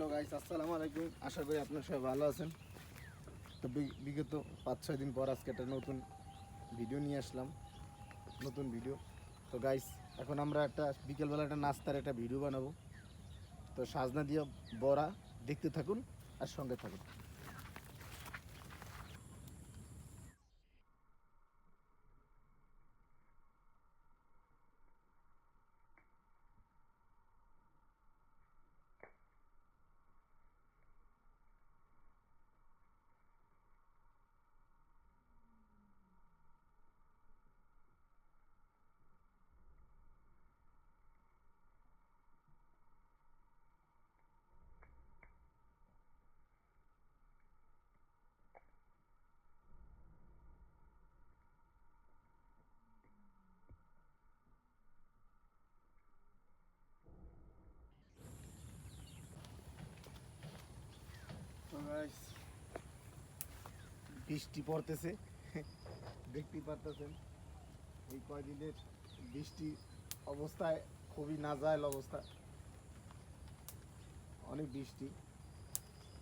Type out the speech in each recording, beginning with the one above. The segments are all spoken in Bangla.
হ্যালো গাইস আসসালামু আলাইকুম। আশা করি আপনার সবাই ভালো আছেন। তো বিগত পাঁচ, ছয় দিন পর আজকে একটা নতুন ভিডিও নিয়ে আসলাম। নতুন ভিডিও তো গাইস এখন আমরা একটা বিকেলবেলা একটা নাস্তার একটা ভিডিও বানাবো। তো সাজনা দিয়ে বড়া দেখতে থাকুন আর সঙ্গে থাকুন তো গাইস বৃষ্টি পড়তেছে। দেখতেই পারতেছেন, এই কয়দিনের বৃষ্টি অবস্থায়, খুবই নাজায়ল অবস্থা। অনেক বৃষ্টি।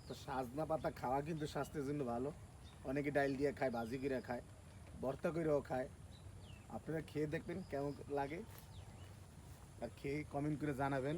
তো সাজনা পাতা খাওয়া কিন্তু স্বাস্থ্যের জন্য ভালো। অনেকে ডাইল দিয়ে খায়, ভাজি করে খায়, ভর্তা করেও খায়। আপনারা খেয়ে দেখবেন কেমন লাগে। আর খেয়ে কমেন্ট করে জানাবেন।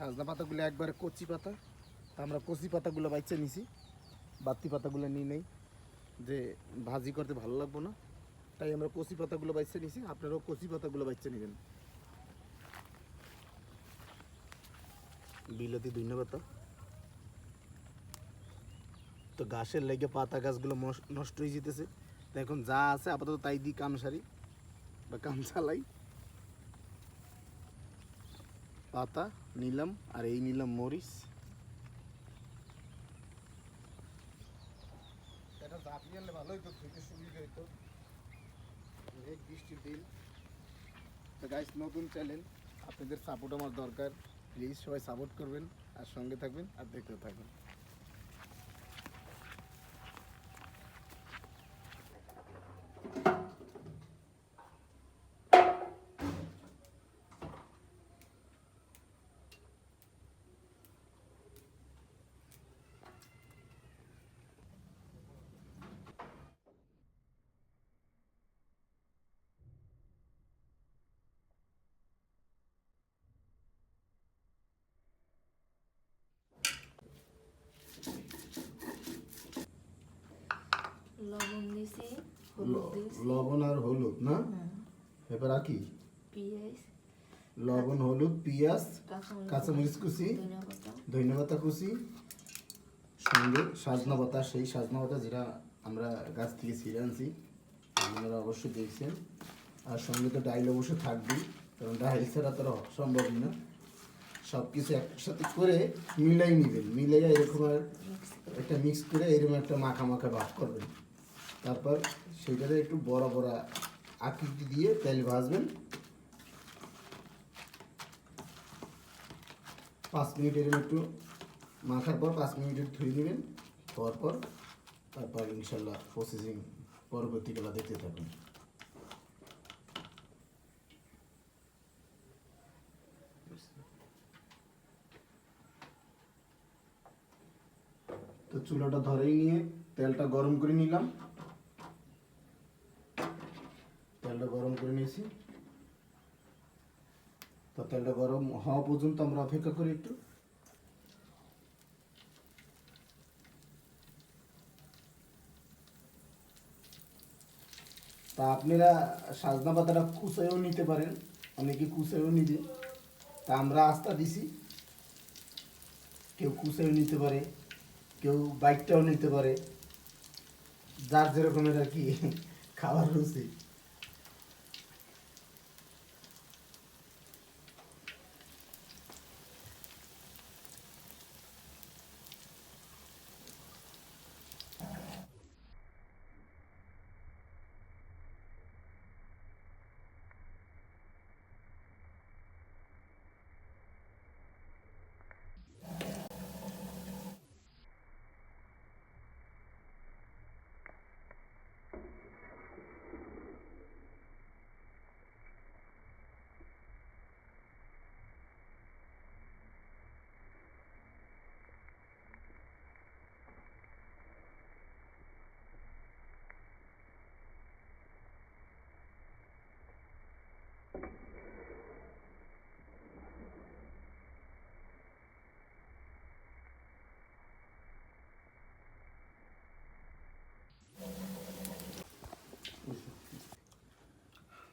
সাজনা পাতাগুলো একবারে কচি পাতা। আমরা কচি পাতাগুলো বাইচে নিছি। বাতি পাতাগুলো নিয়ে নেই। যে ভাজি করতে ভালো লাগবো না। তাই আমরা কচি পাতাগুলো বাইচে নিছি। আপনারাও কচি পাতাগুলো বাইচে নেবেন। বিলাতি ধন্য পাতা। তো গাছের লেগে পাতা গাছগুলো নষ্ট হয়ে যেতেছে। তো এখন যা আছে আপাতত তাই দিই কাম সারি বা কাম চালাই পাতা, নিলাম, আর এই নিলাম মরিচ। নতুন চ্যানেল আপনাদের সাপোর্ট আমার দরকার। প্লিজ সবাই সাপোর্ট করবেন, আর সঙ্গে থাকবেন, আর দেখতে থাকবেন। লবণ দিছি লবণ আর হলুদ না? এবার আর কি? পেঁয়াজ। লবণ হলুদ পেঁয়াজ কাঁচামরিচ কুচি ধনিয়া পাতা। কুচি সঙ্গে সাজনা পাতা সেই সাজনা পাতা যেটা আমরা গাছ থেকে ছিঁড়ে আনছি আপনারা অবশ্যই দেখছেন। আর সঙ্গে তো ডাইল অবশ্যই থাকবেই কারণ ডাইল ছাড়া তো আর সম্ভবই না। সব কিছু একসাথে করে মিলাই নেবেন মিলাই এরকম আর একটা মিক্স করে এরকম একটা মাখা মাখা ভাব করবেন। তারপর সেটাতে একটু বড় বড় আকৃতি দিয়ে তেল ভাজবেন। পাঁচ মিনিট এরকম একটু মাখার পর পাঁচ মিনিট ধুয়ে নেবেন। পর পর তারপর ইনশাল্লাহ প্রসেসিং পরবর্তীকালে দেখতে থাকুন। তো চুলাটা ধরেই নিয়ে তেলটা গরম করে নিলাম। তেলটা গরম করে নিয়েছি। তো তেলটা গরম হওয়া পর্যন্ত আমরা অপেক্ষা করি একটু। তা আপনারা সাজনা পাতাটা কুচাইও নিতে পারেন, অনেকে কুচাইও নিবে তা আমরা আস্থা দিছি, কেউ কুচাইও নিতে পারে, কেউ বাইকটাও নিতে পারে। যার যেরকমের আর কি খাবার রুচি।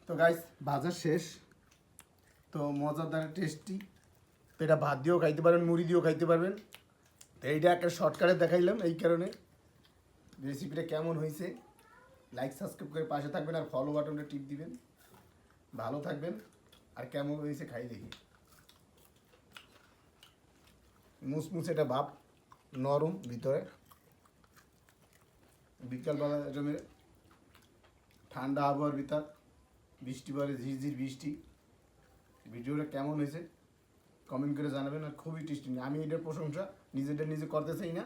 তো গাইস ভাজা শেষ। তো মজাদার টেস্টি তো এটা ভাত দিয়েও খাইতে পারবেন, মুড়ি দিয়েও খাইতে পারবেন। তো এইটা একটা শর্টকাটে দেখাইলাম এই কারণে। রেসিপিটা কেমন হয়েছে? লাইক সাবস্ক্রাইব করে পাশে থাকবেন আর ফলো বাটনটা টিপ দিবেন। ভালো থাকবেন আর কেমন হয়েছে খাই দেখি। মুসমুসে এটা ভাব, নরম ভিতরে। বিকালবেলা ঠান্ডা আবহাওয়ার ভিতর। বৃষ্টি পরে ঝিরঝির বৃষ্টি। ভিডিওটা কেমন হয়েছে? কমেন্ট করে জানাবেন আর খুবই টেস্টি আমি এটার প্রশংসা নিজেটা নিজে করতে চাই না।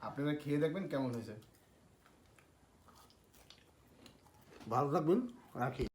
আপনারা খেয়ে দেখবেন কেমন হয়েছে। ভালো থাকবেন, রাখি।